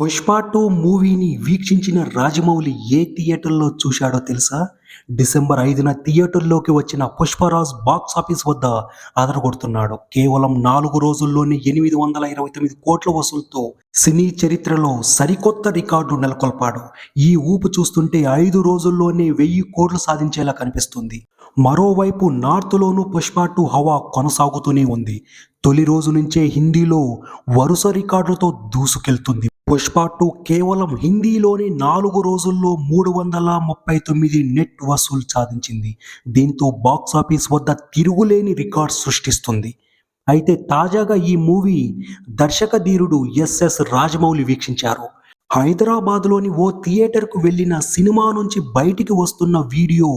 Pushpa two మూవీని వీక్షించిన రాజమౌళి ఏ థియేటర్లో చూశాడో తెలుసా? డిసెంబర్ ఐదున థియేటర్లోకి వచ్చిన పుష్పరాజ్ బాక్స్ ఆఫీస్ వద్ద అదరగొడుతున్నాడు. కేవలం నాలుగు రోజుల్లోనే ఎనిమిది వందల ఇరవై తొమ్మిది కోట్ల వసూలుతో సినీ చరిత్రలో సరికొత్త రికార్డు నెలకొల్పాడు. ఈ ఊపు చూస్తుంటే ఐదు రోజుల్లోనే వెయ్యి కోట్లు సాధించేలా కనిపిస్తుంది. మరోవైపు నార్త్లోనూ పుష్ప టూ హవా కొనసాగుతూనే ఉంది. తొలి రోజు నుంచే హిందీలో వరుస రికార్డులతో దూసుకెళ్తుంది పుష్ప టూ కేవలం హిందీలోనే నాలుగు రోజుల్లో మూడు వందల ముప్పై తొమ్మిది నెట్ వసూలు సాధించింది. దీంతో బాక్స్ ఆఫీస్ వద్ద తిరుగులేని రికార్డ్ సృష్టిస్తుంది. అయితే తాజాగా ఈ మూవీ దర్శక ధీరుడు ఎస్ఎస్ రాజమౌళి వీక్షించారు. హైదరాబాద్లోని ఓ థియేటర్కు వెళ్ళిన సినిమా నుంచి బయటికి వస్తున్న వీడియో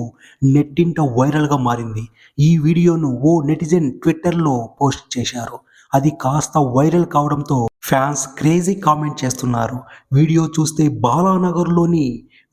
నెట్టింట వైరల్గా మారింది. ఈ వీడియోను ఓ నెటిజన్ ట్విట్టర్లో పోస్ట్ చేశారు. అది కాస్త వైరల్ కావడంతో ఫ్యాన్స్ క్రేజీ కామెంట్ చేస్తున్నారు. వీడియో చూస్తే బాలానగర్లోని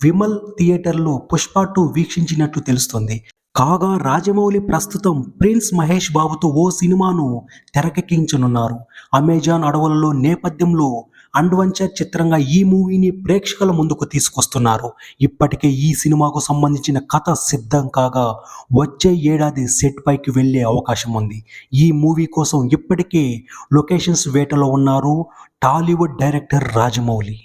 విమల్ థియేటర్లో పుష్ప టూ వీక్షించినట్లు తెలుస్తుంది. కాగా రాజమౌళి ప్రస్తుతం ప్రిన్స్ మహేష్ బాబుతో ఓ సినిమాను తెరకెక్కించనున్నారు. అమెజాన్ అడవులలో నేపథ్యంలో అడ్వెంచర్ చిత్రంగా ఈ మూవీని ప్రేక్షకుల ముందుకు తీసుకొస్తున్నారు. ఇప్పటికే ఈ సినిమాకు సంబంధించిన కథ సిద్ధం కాగా వచ్చే ఏడాది సెట్ పైకి వెళ్ళే అవకాశం ఉంది. ఈ మూవీ కోసం ఇప్పటికే లొకేషన్స్ వేటలో ఉన్నారు టాలీవుడ్ డైరెక్టర్ రాజమౌళి.